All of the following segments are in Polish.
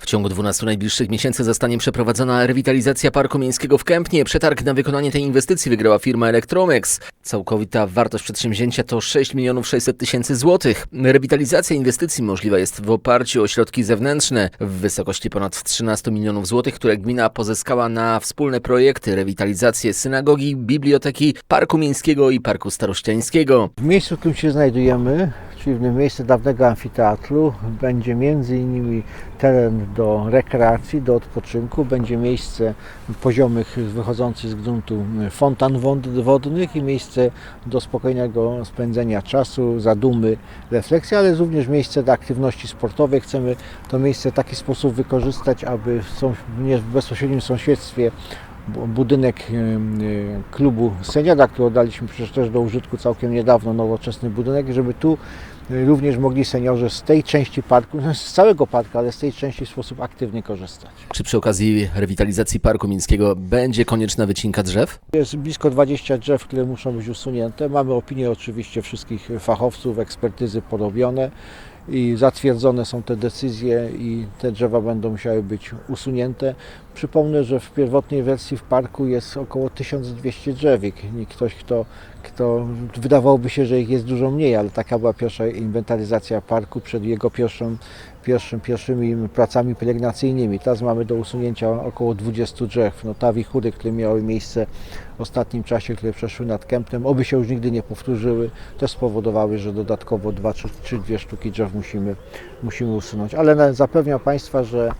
W ciągu 12 najbliższych miesięcy zostanie przeprowadzona rewitalizacja Parku Miejskiego w Kępnie. Przetarg na wykonanie tej inwestycji wygrała firma Electromex. Całkowita wartość przedsięwzięcia to 6 milionów 600 tysięcy złotych. Rewitalizacja inwestycji możliwa jest w oparciu o środki zewnętrzne w wysokości ponad 13 milionów złotych, które gmina pozyskała na wspólne projekty rewitalizację synagogi, biblioteki, Parku Miejskiego i Parku Starościańskiego. W miejscu, w którym się znajdujemy, czyli w miejscu dawnego amfiteatru, będzie między innymi teren do rekreacji, do odpoczynku, będzie miejsce poziomych wychodzących z gruntu fontan wod- wodnych i miejsce do spokojnego spędzenia czasu, zadumy, refleksji, ale również miejsce do aktywności sportowej. Chcemy to miejsce w taki sposób wykorzystać, aby w, bezpośrednim sąsiedztwie budynek e, klubu seniora, który oddaliśmy przecież też do użytku całkiem niedawno, nowoczesny budynek, żeby tu e, również mogli seniorzy z tej części parku, no z całego parku, ale z tej części w sposób aktywny korzystać. Czy przy okazji rewitalizacji Parku Miejskiego będzie konieczna wycinka drzew? Jest blisko 20 drzew, które muszą być usunięte. Mamy opinię oczywiście wszystkich fachowców, ekspertyzy porobione i zatwierdzone są te decyzje i te drzewa będą musiały być usunięte. Przypomnę, że w pierwotnej wersji w parku jest około 1200 drzewik. Ktoś, kto, kto wydawałoby się, że ich jest dużo mniej, ale taka była pierwsza inwentaryzacja parku przed jego pierwszą, pierwszym, pierwszymi pracami pielęgnacyjnymi. Teraz mamy do usunięcia około 20 drzew. No, ta wichury, które miały miejsce w ostatnim czasie, które przeszły nad Kępnem, oby się już nigdy nie powtórzyły, też spowodowały, że dodatkowo dwa czy, czy dwie sztuki drzew musimy, musimy usunąć. Ale zapewniam Państwa, że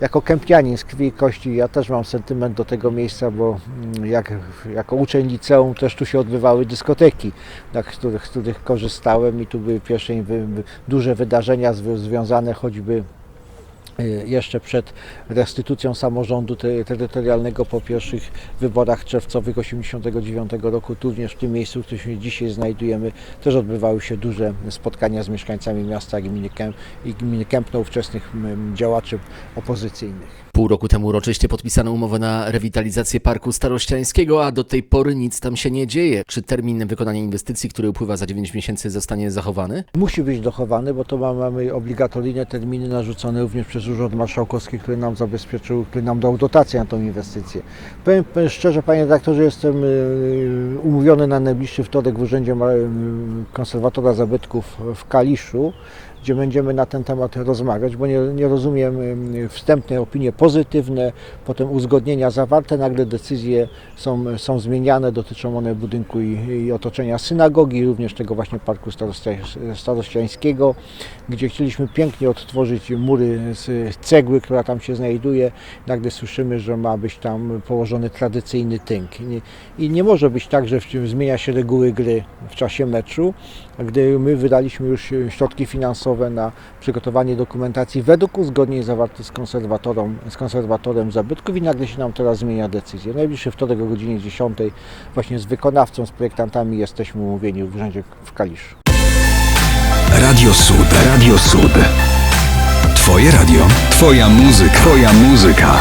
jako kępnianin z krwi i kości ja też mam sentyment do tego miejsca, bo mm, jak, jako uczeń liceum też tu się odbywały dyskoteki, na których, których korzystałem i tu były pierwsze duże wydarzenia związane choćby jeszcze przed restytucją samorządu te- terytorialnego po pierwszych wyborach czerwcowych 1989 roku. Tu również w tym miejscu, w którym się dzisiaj znajdujemy, też odbywały się duże spotkania z mieszkańcami miasta i gminy, Kępno, ówczesnych działaczy opozycyjnych. Pół roku temu uroczyście podpisano umowę na rewitalizację Parku Starościańskiego, a do tej pory nic tam się nie dzieje. Czy termin wykonania inwestycji, który upływa za 9 miesięcy, zostanie zachowany? Musi być dochowany, bo to ma- mamy obligatoryjnie terminy narzucone również przez Urząd Marszałkowski, który nam zabezpieczył, który nam dał dotację na tą inwestycję. Powiem szczerze, panie redaktorze, jestem y, umówiony na najbliższy wtorek w Urzędzie y, Konserwatora Zabytków w Kaliszu, gdzie będziemy na ten temat rozmawiać, bo nie, nie rozumiem y, wstępne opinie pozytywne, potem uzgodnienia zawarte, nagle decyzje są, są zmieniane, dotyczą one budynku i, i otoczenia synagogi, również tego właśnie Parku Starościa- Starościańskiego, gdzie chcieliśmy pięknie odtworzyć mury z cegły, która tam się znajduje. Nagle słyszymy, że ma być tam położony tradycyjny tynk. I nie, może być tak, że zmienia się reguły gry w czasie meczu, gdy my wydaliśmy już środki finansowe na przygotowanie dokumentacji według uzgodnień zawartych z konserwatorem, z konserwatorem zabytków i nagle się nam teraz zmienia decyzja. Najbliższy wtorek o godzinie 10 właśnie z wykonawcą, z projektantami jesteśmy umówieni w urzędzie w Kaliszu. Radio Sud. Radio Sud. Twoje radio. Twoja muzyka. Twoja muzyka.